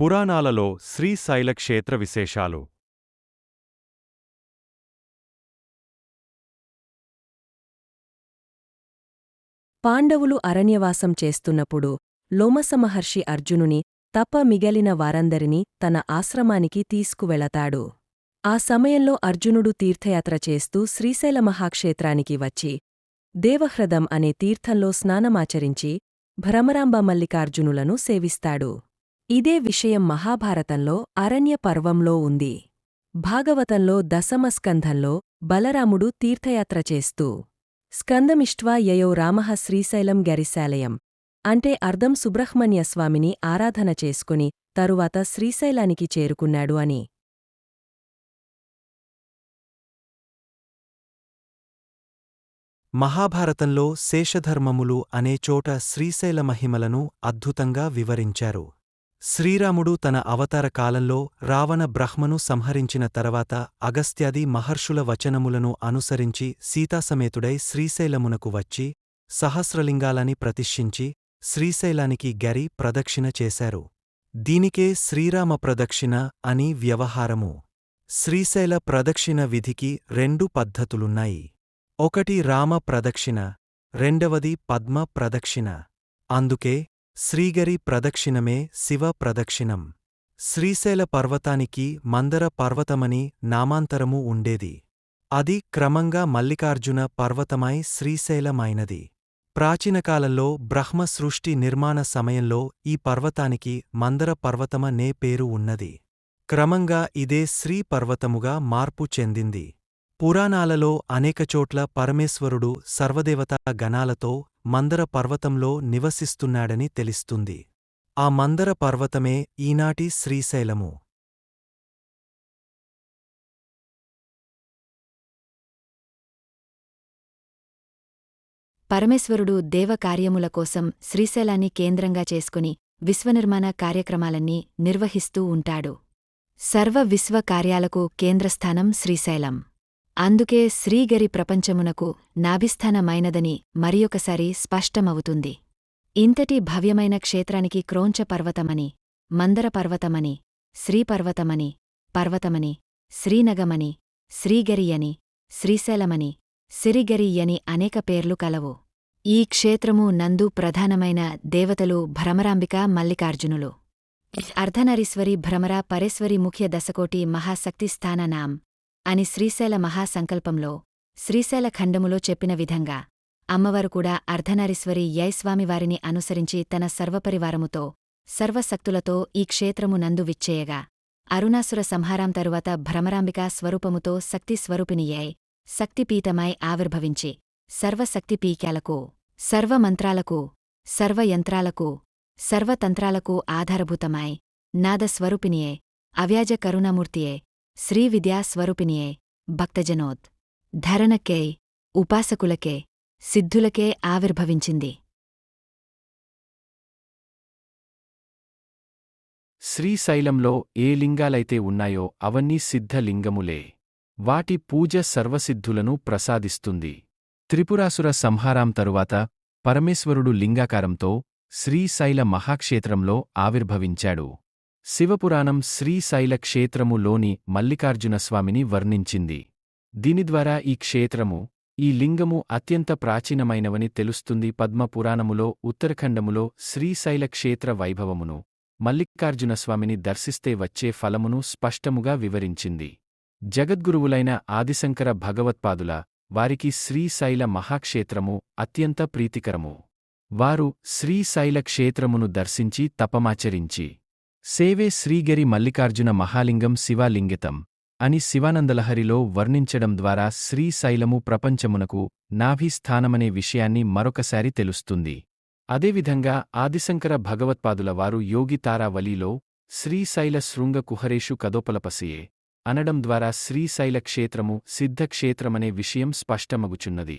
పురాణాలలో శ్రీశైల క్షేత్ర విశేషాలు. పాండవులు అరణ్యవాసం చేస్తున్నప్పుడు లోమసమహర్షి అర్జునుని తప్ప మిగలిన వారందరినీ తన ఆశ్రమానికి తీసుకువెళతాడు. ఆ సమయంలో అర్జునుడు తీర్థయాత్ర చేస్తూ శ్రీశైల మహాక్షేత్రానికి వచ్చి దేవహ్రదం అనే తీర్థంలో స్నానమాచరించి భ్రమరాంబ మల్లికార్జునులను సేవిస్తాడు. ఇదే విషయం మహాభారతంలో అరణ్య పర్వంలో ఉంది. భాగవతంలో దశమస్కంధంలో బలరాముడు తీర్థయాత్ర చేస్తూ స్కందమిష్ట్వా యయో రామః శ్రీశైలం గరిశాలయం అంటే అర్ధం సుబ్రహ్మణ్యస్వామిని ఆరాధన చేసుకుని తరువాత శ్రీశైలానికి చేరుకున్నాడు అని. మహాభారతంలో శేషధర్మములు అనే చోట శ్రీశైల మహిమలను అద్భుతంగా వివరించారు. శ్రీరాముడు తన అవతార కాలంలో రావణ బ్రహ్మను సంహరించిన తర్వాత అగస్త్యాది మహర్షుల వచనములను అనుసరించి సీతాసమేతుడై శ్రీశైలమునకు వచ్చి సహస్రలింగాలని ప్రతిష్ఠించి శ్రీశైలానికి గరి ప్రదక్షిణ చేశారు. దీనికే శ్రీరామ ప్రదక్షిణ అని వ్యవహారము. శ్రీశైల ప్రదక్షిణ విధికి రెండు పద్ధతులున్నాయి. ఒకటి రామ ప్రదక్షిణ రెండవది పద్మ ప్రదక్షిణ. అందుకే శ్రీగరి ప్రదక్షిణమే శివ ప్రదక్షిణం. శ్రీశైల పర్వతానికి మందర పర్వతమని నామాంతరము ఉండేది. అది క్రమంగా మల్లికార్జున పర్వతమై శ్రీశైలమైనది. ప్రాచీనకాలంలో బ్రహ్మ సృష్టి నిర్మాణ సమయంలో ఈ పర్వతానికి మందర పర్వతమనే పేరు ఉన్నది. క్రమంగా ఇదే శ్రీ పర్వతముగా మార్పు చెందింది. పురాణాలలో అనేకచోట్ల పరమేశ్వరుడు సర్వదేవతా గణాలతో మందర పర్వతంలో నివసిస్తున్నాడని తెలుస్తుంది. ఆ మందర పర్వతమే ఈనాటి శ్రీశైలము. పరమేశ్వరుడు దేవకార్యముల కోసం శ్రీశైలాన్ని కేంద్రంగా చేసుకుని విశ్వనిర్మాణ కార్యక్రమాలన్నీ నిర్వహిస్తూ ఉంటాడు. సర్వ విశ్వ కార్యాలకు కేంద్రస్థానం శ్రీశైలం. అందుకే శ్రీగరి ప్రపంచమునకు నాభిస్థానమైనదని మరియొకసారి స్పష్టమవుతుంది. ఇంతటి భవ్యమైన క్షేత్రానికి క్రోంచ పర్వతమని మందర పర్వతమని శ్రీపర్వతమని పర్వతమని శ్రీనగమని శ్రీగరియని శ్రీశైలమని సిరిగరియని అనేక పేర్లు కలవు. ఈ క్షేత్రము నందు ప్రధానమైన దేవతలు భ్రమరాంబిక మల్లికార్జునులు. అర్ధనరీశ్వరి భ్రమర పరేశ్వరి ముఖ్య దశకోటి మహాశక్తి స్థాననాం అని శ్రీశైల మహాసంకల్పంలో శ్రీశైల ఖండములో చెప్పిన విధంగా అమ్మవారు కూడా అర్ధనారీశ్వరి యైస్వామివారిని అనుసరించి తన సర్వపరివారముతో సర్వశక్తులతో ఈ క్షేత్రము నందు విచ్చేయగా. అరుణాసుర సంహారం తరువాత భ్రమరాంబిక స్వరూపముతో శక్తి స్వరూపిణియై శక్తిపీతమై ఆవిర్భవించి సర్వశక్తిపీక్యాలకు సర్వమంత్రాలకు సర్వయంత్రాలకు సర్వతంత్రాలకు ఆధారభూతమై నాదస్వరూపిణియే అవ్యాజ కరుణామూర్తియే శ్రీ విద్యాస్వరూపిణియే భక్తజనోద్. ధరణకే ఉపాసకులకే సిద్ధులకే ఆవిర్భవించింది. శ్రీశైలంలో ఏ లింగాలైతే ఉన్నాయో అవన్నీ సిద్ధలింగములే వాటి పూజ సర్వసిద్ధులను ప్రసాదిస్తుంది. త్రిపురాసుర సంహారం తరువాత పరమేశ్వరుడు లింగాకారంతో శ్రీశైల మహాక్షేత్రంలో ఆవిర్భవించాడు. శివపురాణం శ్రీశైల క్షేత్రములోని మల్లికార్జునస్వామిని వర్ణించింది. దీని ద్వారా ఈ క్షేత్రము ఈ లింగము అత్యంత ప్రాచీనమైనవని తెలుస్తుంది పద్మపురాణములో ఉత్తరఖండములో శ్రీశైల క్షేత్ర వైభవమును. మల్లికార్జునస్వామిని దర్శిస్తే వచ్చే ఫలమును స్పష్టముగా వివరించింది. జగద్గురువులైన ఆదిశంకర భగవత్పాదుల వారికి శ్రీశైల మహాక్షేత్రము అత్యంత ప్రీతికరము. వారు శ్రీశైల క్షేత్రమును దర్శించి తపమాచరించి సేవే శ్రీగరి మల్లికార్జున మహాలింగం శివాలింగితం అని శివానందలహరిలో వర్ణించడం ద్వారా శ్రీశైలము ప్రపంచమునకు నాభిస్థానమనే విషయాన్ని మరొకసారి తెలుస్తుంది. అదేవిధంగా ఆదిశంకర భగవత్పాదుల వారు యోగి తారావలిలో శ్రీశైల శృంగ కుహరేషు కదోపలపసియే అనడం ద్వారా శ్రీశైల క్షేత్రము సిద్ధక్షేత్రమనే విషయం స్పష్టమగుచున్నది.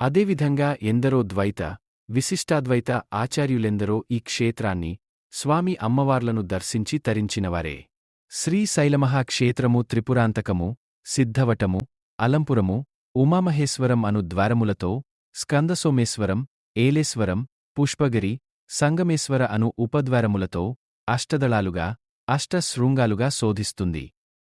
అదేవిధంగా ఎందరో ద్వైత విశిష్టాద్వైత ఆచార్యులెందరో ఈ క్షేత్రాన్ని స్వామి అమ్మవార్లను దర్శించి తరించినవారే. శ్రీశైలమహాక్షేత్రము త్రిపురాంతకము సిద్ధవటము అలంపురము ఉమామహేశ్వరం అను ద్వారములతో స్కందసోమేశ్వరం ఏలేశ్వరం పుష్పగిరి సంగమేశ్వర అను ఉపద్వారములతో అష్టదళాలుగా అష్ట శృంగాలుగా శోధిస్తుంది.